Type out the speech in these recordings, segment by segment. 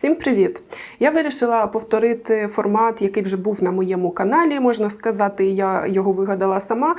Всім привіт! Я вирішила повторити формат, який вже був на моєму каналі, можна сказати, я його вигадала сама.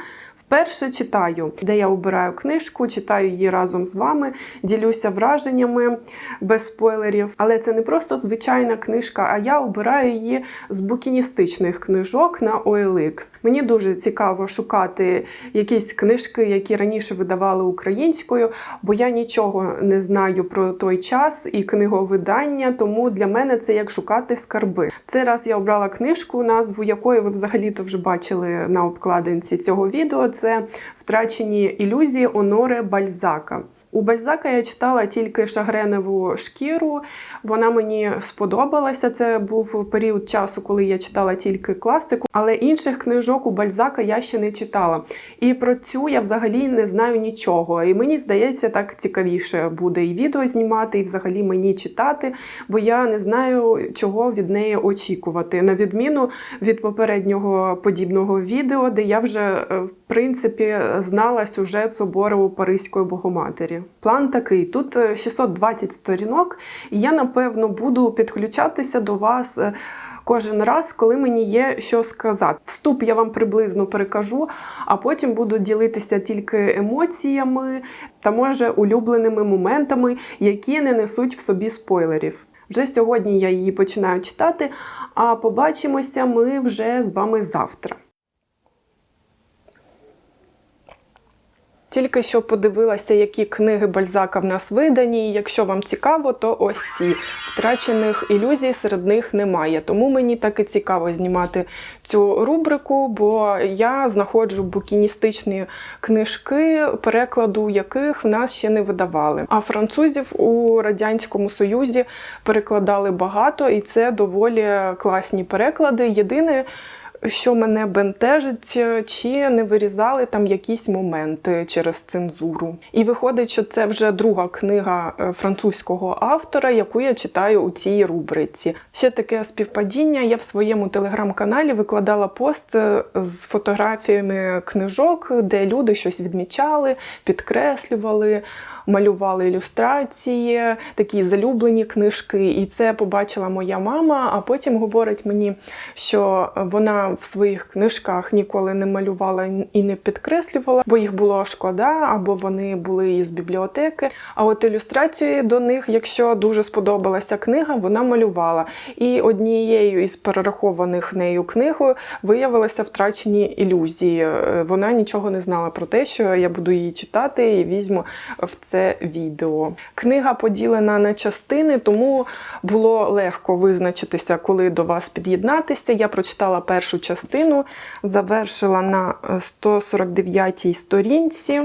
Вперше читаю, де я обираю книжку, читаю її разом з вами, ділюся враженнями без спойлерів. Але це не просто звичайна книжка, а я обираю її з букіністичних книжок на OLX. Мені дуже цікаво шукати якісь книжки, які раніше видавали українською, бо я нічого не знаю про той час і книговидання, тому для мене це як шукати скарби. Цей раз я обрала книжку, назву якої ви взагалі-то вже бачили на обкладинці цього відео. Це втрачені ілюзії Оноре Бальзака. У Бальзака я читала тільки шагреневу шкіру. Вона мені сподобалася. Це був період часу, коли я читала тільки класику, але інших книжок у Бальзака я ще не читала. І про цю я взагалі не знаю нічого. І мені здається, так цікавіше буде і відео знімати, і взагалі мені читати, бо я не знаю, чого від неї очікувати. На відміну від попереднього подібного відео, де я вже е, в принципі знала сюжет собору Паризької Богоматері. План такий: тут е, 620 сторінок, і я напевно буду підключатися до вас. е, Кожен раз, коли мені є що сказати. Вступ я вам приблизно перекажу, а потім буду ділитися тільки емоціями та, може, улюбленими моментами, які не несуть в собі спойлерів. Вже сьогодні я її починаю читати, а побачимося ми вже з вами завтра. Тільки що подивилася, які книги Бальзака в нас видані. Якщо вам цікаво, то ось ці втрачених ілюзій серед них немає. Тому мені так і цікаво знімати цю рубрику, бо я знаходжу букіністичні книжки, перекладу яких в нас ще не видавали. А французів у радянському союзі перекладали багато, і це доволі класні переклади. Єдине що мене бентежить, чи не вирізали там якісь моменти через цензуру. І виходить, що це вже друга книга е, французького автора, яку я читаю у цій рубриці. Ще таке співпадіння. Я в своєму телеграм-каналі викладала пост е, з фотографіями книжок, де люди щось відмічали, підкреслювали. Малювали ілюстрації, такі залюблені книжки, і це побачила моя мама. А потім говорить мені, що вона в своїх книжках ніколи не малювала і не підкреслювала, бо їх було шкода, або вони були із бібліотеки. А от ілюстрації до них, якщо дуже сподобалася книга, вона малювала. І однією із перерахованих нею книгою виявилися втрачені ілюзії. Вона нічого не знала про те, що я буду її читати і візьму в це відео. Книга поділена на частини, тому було легко визначитися, коли до вас під'єднатися. Я прочитала першу частину, завершила на 149-й сторінці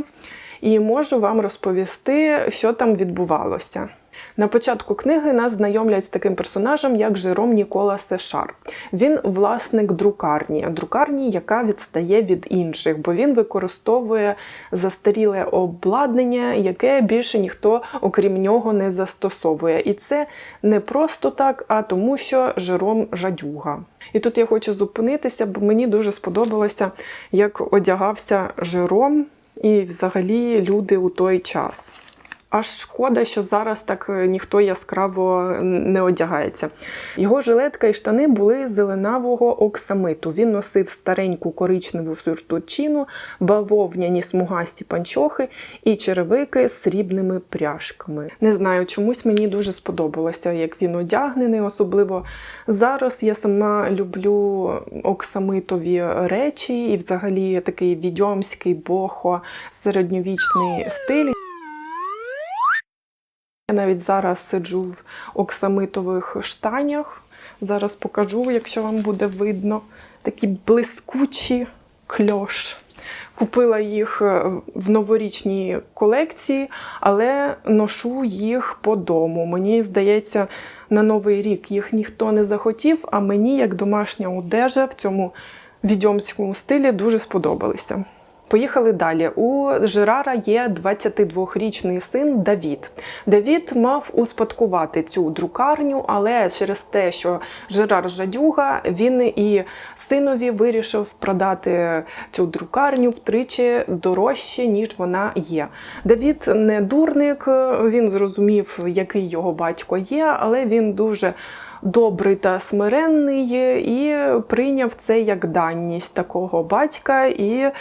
і можу вам розповісти, що там відбувалося. На початку книги нас знайомлять з таким персонажем, як Жером Нікола Сешар. Він власник друкарні, друкарні, яка відстає від інших, бо він використовує застаріле обладнання, яке більше ніхто, окрім нього, не застосовує. І це не просто так, а тому, що Жером жадюга. І тут я хочу зупинитися, бо мені дуже сподобалося, як одягався Жером і взагалі люди у той час. Аж шкода, що зараз так ніхто яскраво не одягається. Його жилетка і штани були зеленавого оксамиту. Він носив стареньку коричневу сюртучину, бавовняні смугасті панчохи і черевики з срібними пряжками. Не знаю, чомусь мені дуже сподобалося, як він одягнений. Особливо зараз я сама люблю оксамитові речі і взагалі такий відьомський бохо середньовічний стиль. Я навіть зараз сиджу в оксамитових штанях. Зараз покажу, якщо вам буде видно. Такі блискучі кльош. Купила їх в новорічній колекції, але ношу їх по дому. Мені здається, на Новий рік їх ніхто не захотів, а мені, як домашня одежа, в цьому відьомському стилі дуже сподобалися. Поїхали далі. У Жерара є 22-річний син Давід. Давід мав успадкувати цю друкарню, але через те, що Жерар жадюга, він і синові вирішив продати цю друкарню втричі дорожче, ніж вона є. Давід не дурник, він зрозумів, який його батько є, але він дуже добрий та смиренний і прийняв це як даність такого батька і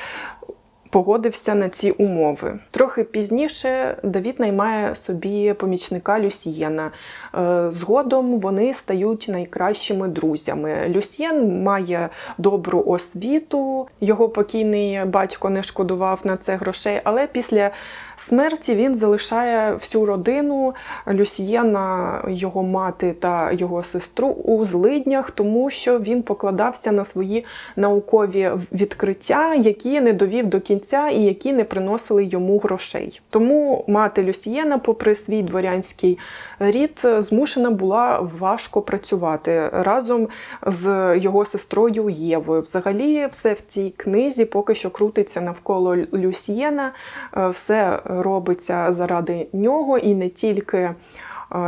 погодився на ці умови. Трохи пізніше Давід наймає собі помічника Люсьєна. Е, Згодом вони стають найкращими друзями. Люсьєн має добру освіту, його покійний батько не шкодував на це грошей, але після смерті він залишає всю родину Люсьєна, його мати та його сестру у злиднях, тому що він покладався на свої наукові відкриття, які не довів до кінця і які не приносили йому грошей. Тому мати Люсьєна, попри свій дворянський рід, змушена була важко працювати разом з його сестрою Євою. Взагалі, все в цій книзі поки що крутиться навколо Люсьєна, е, все робиться заради нього і не тільки. е,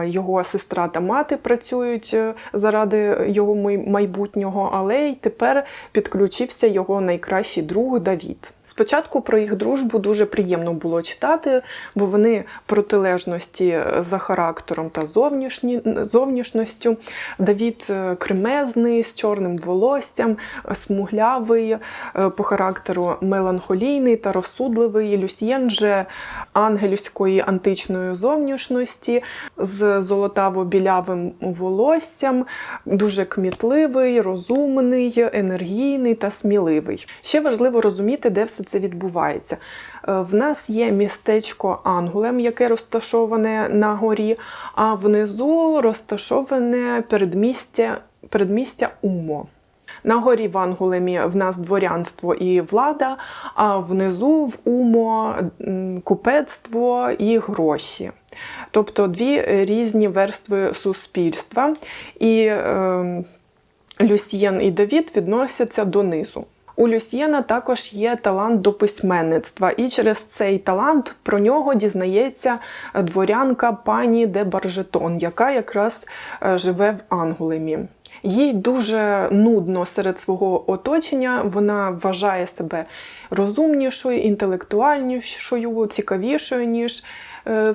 Його сестра та мати працюють е, заради його майбутнього, але й тепер підключився його найкращий друг Давід. Спочатку про їх дружбу дуже приємно було читати, бо вони протилежності за характером та зовнішні, зовнішністю. Давід е, кремезний, з чорним волоссям, е, смуглявий, е, по характеру меланхолійний та розсудливий. Люсьєн же ангельської античної зовнішності з золотаво-білявим волоссям, дуже кмітливий, розумний, енергійний та сміливий. Ще важливо розуміти, де все це відбувається. Е, В нас є містечко Ангулем, яке розташоване на горі, а внизу розташоване передмістя, передмістя Умо. На горі в Ангулемі в нас дворянство і влада, а внизу в Умо купецтво і гроші. Тобто дві різні верстви суспільства. І е, Люсьєн і Давід відносяться донизу. У Люсьєна також є талант до письменництва, і через цей талант про нього дізнається дворянка пані де Баржетон, яка якраз е, живе в Ангулемі. Їй дуже нудно серед свого оточення. Вона вважає себе розумнішою, інтелектуальнішою, цікавішою, ніж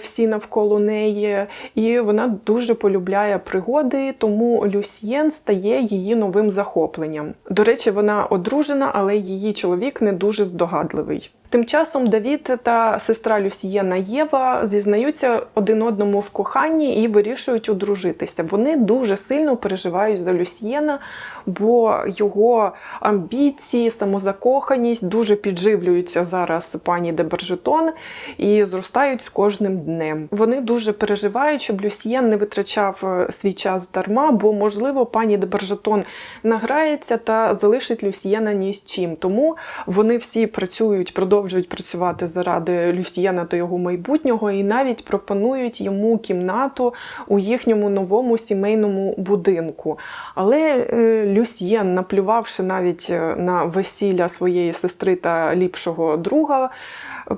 всі навколо неї. І вона дуже полюбляє пригоди, тому Люсьєн стає її новим захопленням. До речі, вона одружена, але її чоловік не дуже здогадливий. Тим часом Давід та сестра Люсьєна Єва зізнаються один одному в коханні і вирішують одружитися. Вони дуже сильно переживають за Люсьєна, бо його амбіції, самозакоханість дуже підживлюються зараз пані де Бержетон і зростають з кожним днем. Вони дуже переживають, щоб Люсьєн не витрачав е, свій час дарма, бо можливо пані де Бержетон награється та залишить Люсьєна ні з чим. Тому вони всі працюють, продовжують працювати заради Люсьєна та його майбутнього, і навіть пропонують йому кімнату у їхньому новому сімейному будинку. Але е, Люсьєн, наплювавши навіть е, на весілля своєї сестри та ліпшого друга,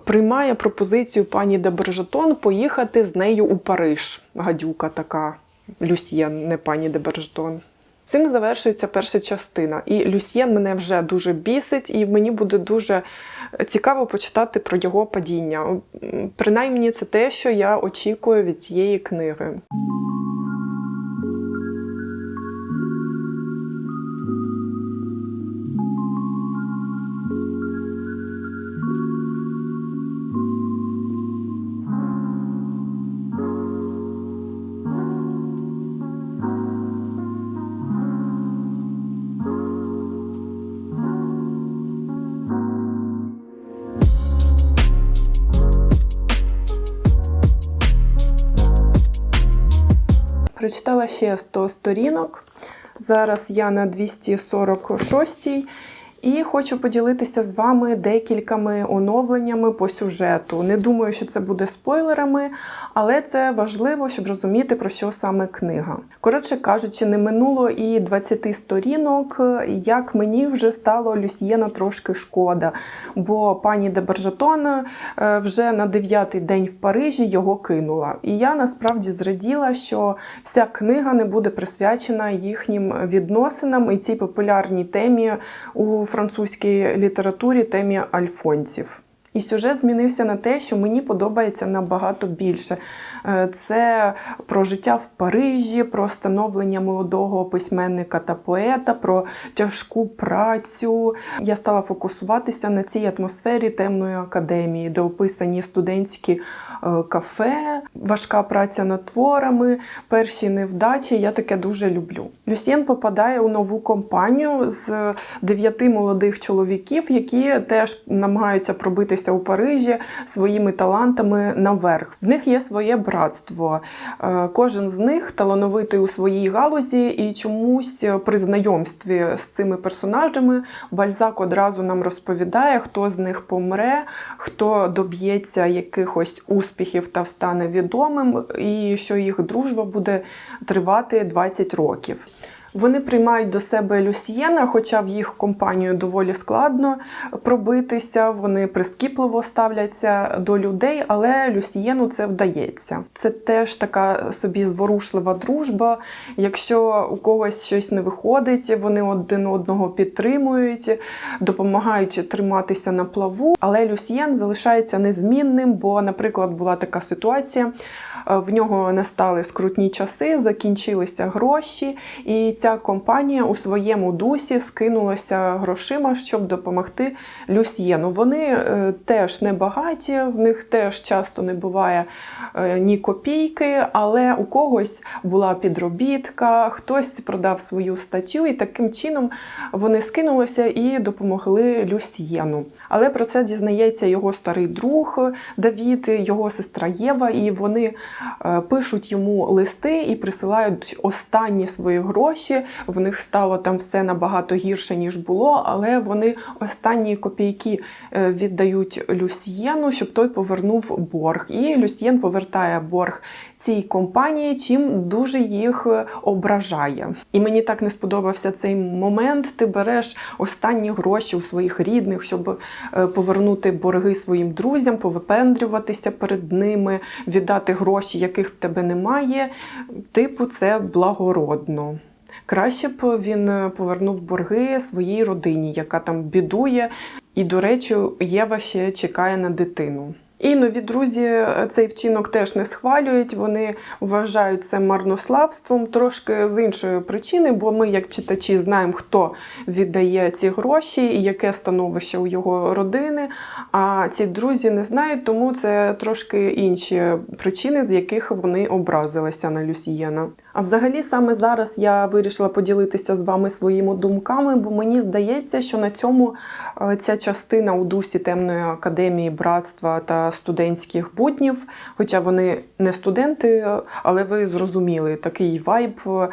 приймає пропозицію пані де Бержетон поїхати з нею у Париж. Гадюка така. Люсьєн, не пані де Бержетон. Цим завершується перша частина. І Люсьєн мене вже дуже бісить, і мені буде дуже цікаво почитати про його падіння. Принаймні, це те, що я очікую від цієї книги. Прочитала ще 100 сторінок. Зараз я на 246 І хочу поділитися з вами декількома оновленнями по сюжету. Не думаю, що це буде спойлерами, але це важливо, щоб розуміти, про що саме книга. Коротше кажучи, не минуло і 20 сторінок, як мені вже стало Люсьєна трошки шкода, бо пані де Бержатон е, вже на дев'ятий день в Парижі його кинула. І я насправді зраділа, що вся книга не буде присвячена їхнім відносинам і цій популярній темі у французькій літературі темі альфонців. І сюжет змінився на те, що мені подобається набагато більше. Е, Це про життя в Парижі, про становлення молодого письменника та поета, про тяжку працю. Я стала фокусуватися на цій атмосфері темної академії, де описані студентські е, кафе, важка праця над творами, перші невдачі. Я таке дуже люблю. Люсьєн попадає у нову компанію з дев'яти молодих чоловіків, які теж намагаються пробитися у Парижі своїми талантами наверх. В них є своє братство. Е, Кожен з них талановитий у своїй галузі, і чомусь при знайомстві з цими персонажами Бальзак одразу нам розповідає, хто з них помре, хто доб'ється якихось успіхів та стане відомим, і що їх дружба буде тривати 20 років. Вони приймають до себе Люсьєна, хоча в їх компанію доволі складно пробитися. Вони прискіпливо ставляться до людей, але Люсьєну це вдається. Це теж така собі зворушлива дружба. Якщо у когось щось не виходить, вони один одного підтримують, допомагають триматися на плаву. Але Люсьєн залишається незмінним, бо, наприклад, була така ситуація. Е, В нього настали скрутні часи, закінчилися гроші, і ця компанія у своєму дусі скинулася грошима, щоб допомогти Люсьєну. Вони е, теж не багаті, в них теж часто не буває е, ні копійки, але у когось була підробітка, хтось продав свою статтю, і таким чином вони скинулися і допомогли Люсьєну. Але про це дізнається його старий друг Давід, його сестра Єва, і вони пишуть йому листи і присилають останні свої гроші. В них стало там все набагато гірше, ніж було, але вони останні копійки е, віддають Люсьєну, щоб той повернув борг. І Люсьєн повертає борг цій компанії, чим дуже їх е, ображає. І мені так не сподобався цей момент. Ти береш останні гроші у своїх рідних, щоб е, повернути борги своїм друзям, повипендрюватися перед ними, віддати гроші, яких в тебе немає. Типу, це благородно. Краще б він е, повернув борги своїй родині, яка там бідує. І, до речі, Єва ще чекає на дитину. І нові друзі е, цей вчинок теж не схвалюють. Вони вважають це марнославством трошки з іншої причини, бо ми, як читачі, знаємо, хто віддає ці гроші і яке становище у його родини. А ці друзі не знають, тому це трошки інші причини, з яких вони образилися на Люсієна. А взагалі, саме зараз я вирішила поділитися з вами своїми думками, бо мені здається, що на цьому е, ця частина у дусі темної академії братства та студентських буднів, хоча вони не студенти, але ви зрозуміли такий вайб е,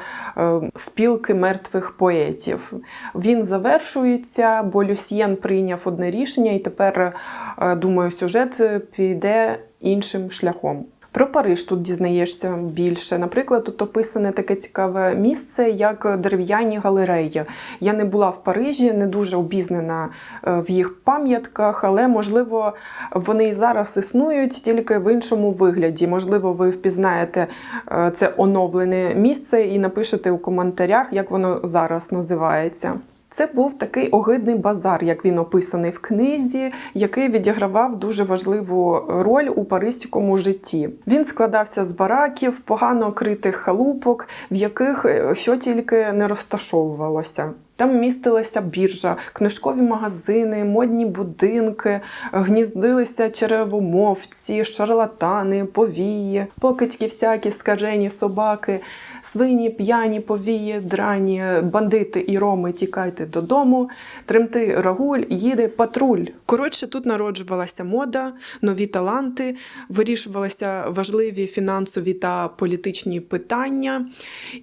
спілки мертвих поетів. Він завершується, бо Люсьєн прийняв одне рішення, і тепер, е, думаю, сюжет піде іншим шляхом. Про Париж тут дізнаєшся більше. Наприклад, тут описане таке цікаве місце, як дерев'яні галереї. Я не була в Парижі, не дуже обізнана е, в їх пам'ятках, але можливо вони і зараз існують тільки в іншому вигляді. Можливо, ви впізнаєте е, це оновлене місце і напишете у коментарях, як воно зараз називається. Це був такий огидний базар, як він описаний в книзі, який відігравав дуже важливу роль у паризькому житті. Він складався з бараків, погано критих халупок, в яких е, що тільки не розташовувалося. Там містилася біржа, книжкові магазини, модні будинки, гніздилися черевомовці, шарлатани, повії, покидьки всякі скажені собаки, свині, п'яні, повії, драні, бандити і роми тікайте додому, тремти рагуль, їде патруль. Коротше, тут народжувалася мода, нові таланти, вирішувалися важливі фінансові та політичні питання.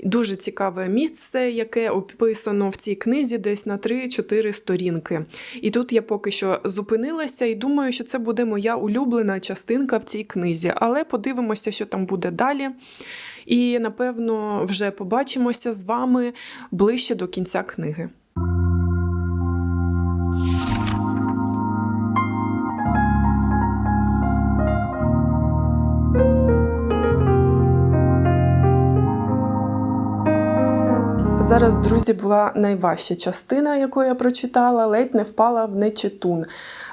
Дуже цікаве місце, яке описано в цій книзі книзі десь на 3-4 сторінки. І тут я поки що зупинилася і думаю, що це буде моя улюблена частинка в цій книзі. Але подивимося, що там буде далі. І напевно вже побачимося з вами ближче до кінця книги. Зараз, друзі, була найважча частина, яку я прочитала, ледь не впала в нечитун.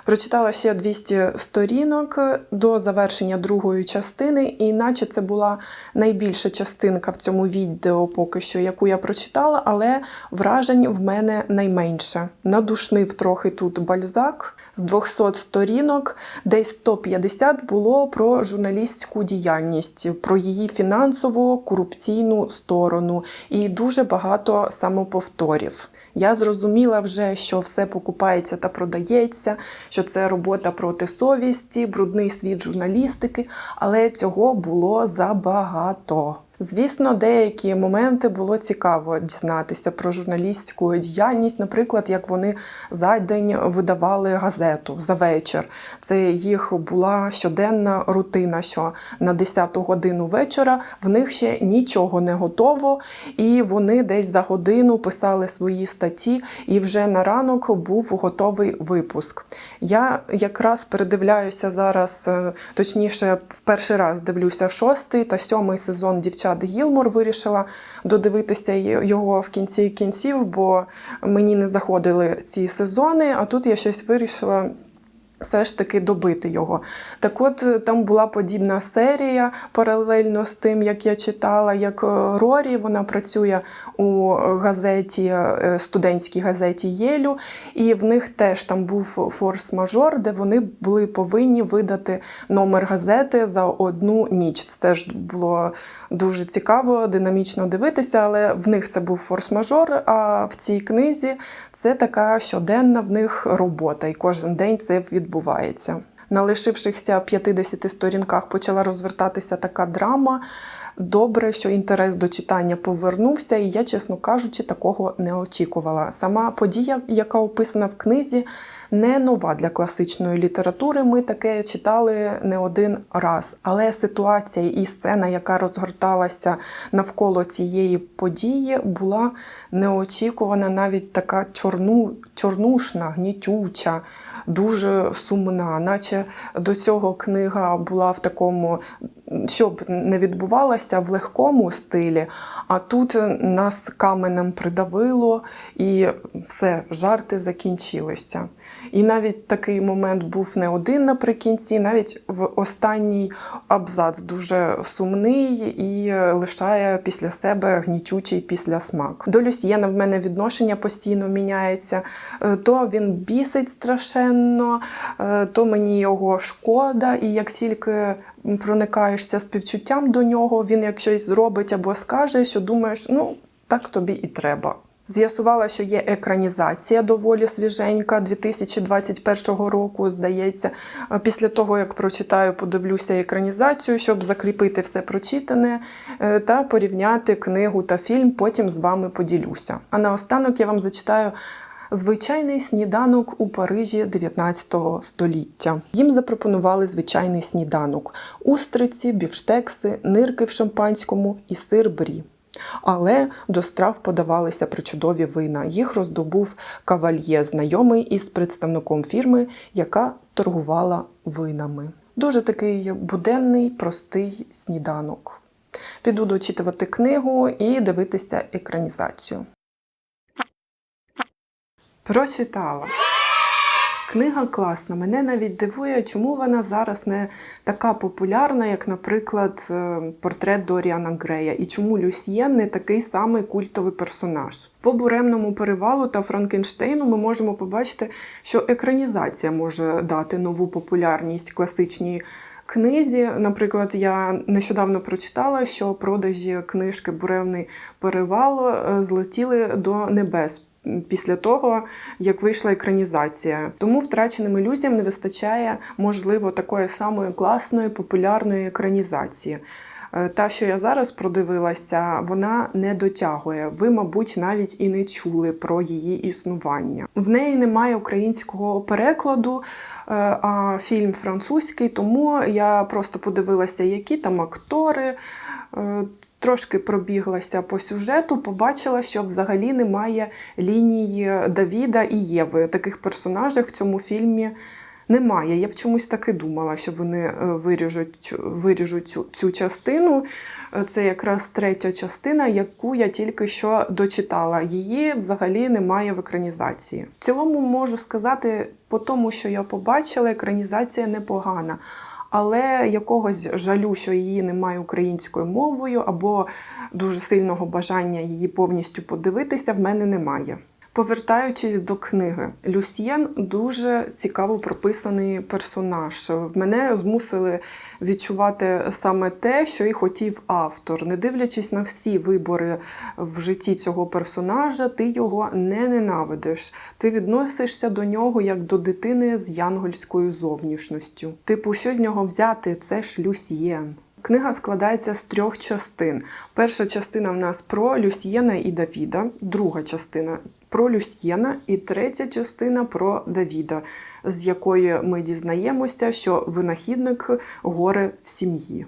Прочитала ще 200 сторінок до завершення другої частини, і наче це була найбільша частинка в цьому відео, поки що, яку я прочитала, але вражень в мене найменше. Надушнив трохи тут бальзак з 200 сторінок, десь 150 було про журналістську діяльність, про її фінансово корупційну сторону і дуже багато самоповторів. Я зрозуміла вже, що все покупається та продається, що це робота проти совісті, брудний світ журналістики, але цього було забагато. Звісно, деякі моменти було цікаво дізнатися про журналістську діяльність, наприклад, як вони за день видавали газету за вечір. Це їх була щоденна рутина, що на 10 годину вечора в них ще нічого не готово, і вони десь за годину писали свої статті, і вже на ранок був готовий випуск. Я якраз передивляюся зараз, е, точніше, в перший раз дивлюся шостий та сьомий сезон дівчат. Гілмор вирішила додивитися його в кінці кінців, бо мені не заходили ці сезони, а тут я щось вирішила. Все ж таки добити його. Так от там була подібна серія паралельно з тим, як я читала, як Рорі вона працює у газеті, е, студентській газеті Єлю, і в них теж там був форс-мажор, де вони були повинні видати номер газети за одну ніч. Це теж було дуже цікаво, динамічно дивитися, але в них це був форс-мажор. А в цій книзі це така щоденна в них робота, і кожен день це відбувається. На лишившихся 50 сторінках почала розвертатися така драма. Добре, що інтерес до читання повернувся, і я, чесно кажучи, такого не очікувала. Сама подія, яка описана в книзі, не нова для класичної літератури. Ми таке читали не один раз. Але ситуація і сцена, яка розгорталася навколо цієї події, була неочікувана, навіть така чорну, чорнушна, гнітюча. Дуже сумна, наче до цього книга була в такому, щоб не відбувалося, в легкому стилі, а тут нас каменем придавило і все, жарти закінчилися. І навіть такий момент був не один наприкінці, навіть в останній абзац дуже сумний і лишає після себе гнічучий післясмак. До Люсьєна в мене відношення постійно міняється. Е, то він бісить страшенно, е, то мені його шкода, і як тільки проникаєшся співчуттям до нього, він як щось зробить або скаже, що думаєш, ну так тобі і треба. З'ясувала, що є екранізація доволі свіженька 2021 року, здається. Після того, як прочитаю, подивлюся екранізацію, щоб закріпити все прочитане е, та порівняти книгу та фільм, потім з вами поділюся. А наостанок я вам зачитаю. Звичайний сніданок у Парижі 19 століття. Їм запропонували звичайний сніданок: устриці, бівштекси, нирки в шампанському і сир брі. Але до страв подавалися причудові вина. Їх роздобув кавальє, знайомий із представником фірми, яка торгувала винами. Дуже такий буденний, простий сніданок. Піду дочитувати книгу і дивитися екранізацію. Прочитала. Книга класна. Мене навіть дивує, чому вона зараз не така популярна, як, наприклад, е, портрет Доріана Грея, і чому Люсьєн не такий самий культовий персонаж. По буремному перевалу та Франкенштейну ми можемо побачити, що екранізація може дати нову популярність класичній. Книзі, наприклад, я нещодавно прочитала, що продажі книжки Буремний перевал е, злетіли до небес після того, як вийшла екранізація. Тому втраченим ілюзіям не вистачає, можливо, такої самої класної, популярної екранізації. Е, Та, що я зараз продивилася, вона не дотягує. Ви, мабуть, навіть і не чули про її існування. В неї немає українського перекладу, е, а фільм французький, тому я просто подивилася, які там актори. Трошки пробіглася по сюжету, побачила, що взагалі немає лінії Давіда і Єви. Таких персонажів в цьому фільмі немає. Я б чомусь таки думала, що вони е, виріжуть, виріжуть цю, цю частину. Е, Це якраз третя частина, яку я тільки що дочитала. Її взагалі немає в екранізації. В цілому можу сказати, по тому, що я побачила, екранізація непогана. Але якогось жалю, що її немає українською мовою, або дуже сильного бажання її повністю подивитися, в мене немає. Повертаючись до книги, Люсьєн дуже цікаво прописаний персонаж. Мене змусили відчувати саме те, що і хотів автор. Не дивлячись на всі вибори в житті цього персонажа, ти його не ненавидиш. Ти відносишся до нього як до дитини з янгольською зовнішністю. Типу, що з нього взяти? Це ж Люсьєн. Книга складається з трьох частин. Перша частина в нас про Люсьєна і Давіда, друга частина про Люсьєна, і третя частина про Давіда, з якої ми дізнаємося, що винахідник горе в сім'ї.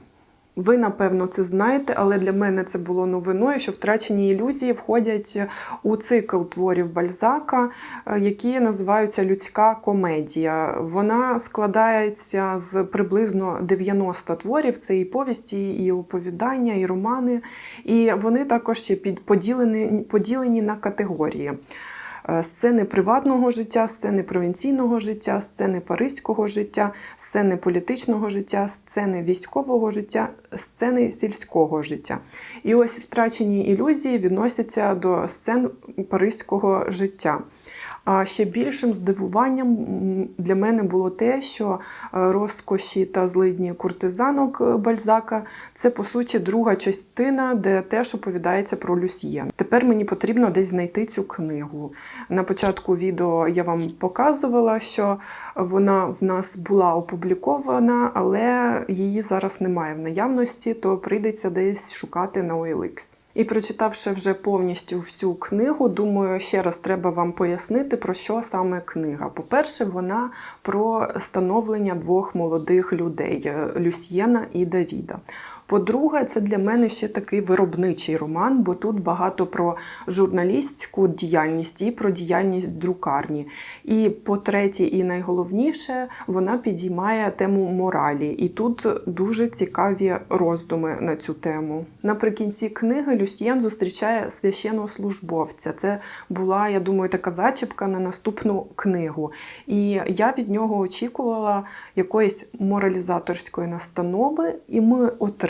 Ви, напевно, це знаєте, але для мене це було новиною, що втрачені ілюзії входять у цикл творів Бальзака, е, які називаються людська комедія. Вона складається з приблизно 90 творів. Це і повісті, і оповідання, і романи. І вони також ще поділені, поділені на категорії. Е, Сцени приватного життя, сцени провінційного життя, сцени паризького життя, сцени політичного життя, сцени військового життя, сцени сільського життя. І ось втрачені ілюзії відносяться до сцен паризького життя. А ще більшим здивуванням для мене було те, що е, розкоші та злидні куртизанок е, Бальзака це по суті друга частина, де теж оповідається про Люсьєн. Тепер мені потрібно десь знайти цю книгу. На початку відео я вам показувала, що вона в нас була опублікована, але її зараз немає в наявності, то прийдеться десь шукати на OLX. І прочитавши вже повністю всю книгу, думаю, ще раз треба вам пояснити, про що саме книга. По-перше, вона про становлення двох молодих людей е, Люсьєна і Давіда. По-друге, це для мене ще такий виробничий роман, бо тут багато про журналістську діяльність і про діяльність друкарні. І по-третє, і найголовніше, вона підіймає тему моралі. І тут дуже цікаві роздуми на цю тему. Наприкінці книги Люсьєн зустрічає священнослужбовця. Це була, я думаю, така зачіпка на наступну книгу. І я від нього очікувала якоїсь моралізаторської настанови, і ми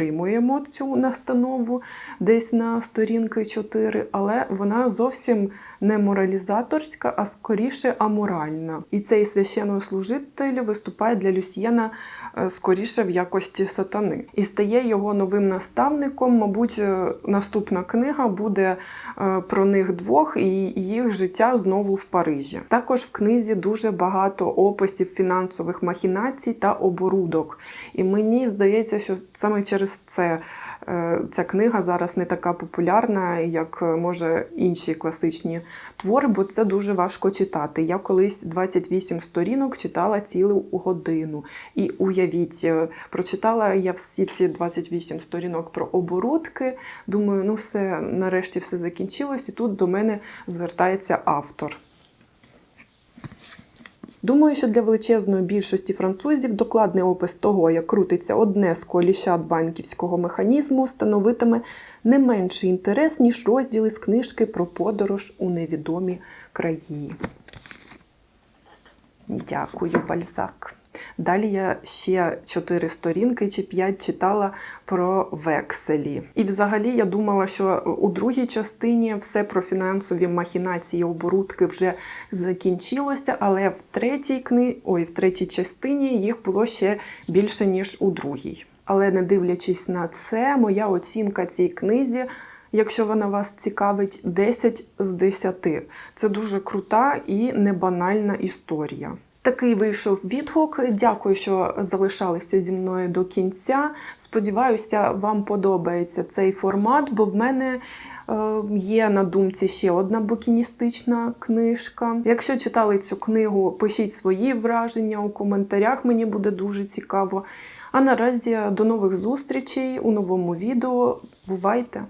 отримуємо цю настанову десь на сторінки 4, але вона зовсім не моралізаторська, а скоріше аморальна. І цей священнослужитель виступає для Люсьєна е, скоріше в якості сатани. І стає його новим наставником. Мабуть, е, наступна книга буде е, про них двох і їх життя знову в Парижі. Також в книзі дуже багато описів фінансових махінацій та оборудок. І мені здається, що саме через це. Е, Ця книга зараз не така популярна, як е, може інші класичні твори, бо це дуже важко читати. Я колись 28 сторінок читала цілу годину. І уявіть, е, прочитала я всі ці 28 сторінок про оборудки. Думаю, ну все, нарешті все закінчилось, і тут до мене звертається автор. Думаю, що для величезної більшості французів докладний опис того, як крутиться одне з коліщат банківського механізму, становитиме не менший інтерес, ніж розділи з книжки про подорож у невідомі краї. Дякую, Бальзак. Далі я ще чотири сторінки чи п'ять читала про векселі. І взагалі я думала, що у другій частині все про фінансові махінації, оборудки вже закінчилося, але в третій кни... Ой, в третій частині їх було ще більше, ніж у другій. Але не дивлячись на це, моя оцінка цій книзі. Якщо вона вас цікавить, 10 з 10. Це дуже крута і небанальна історія. Такий вийшов відгук. Дякую, що залишалися зі мною до кінця. Сподіваюся, вам подобається цей формат, бо в мене е, є на думці ще одна букіністична книжка. Якщо читали цю книгу, пишіть свої враження у коментарях, мені буде дуже цікаво. А наразі до нових зустрічей у новому відео. Бувайте!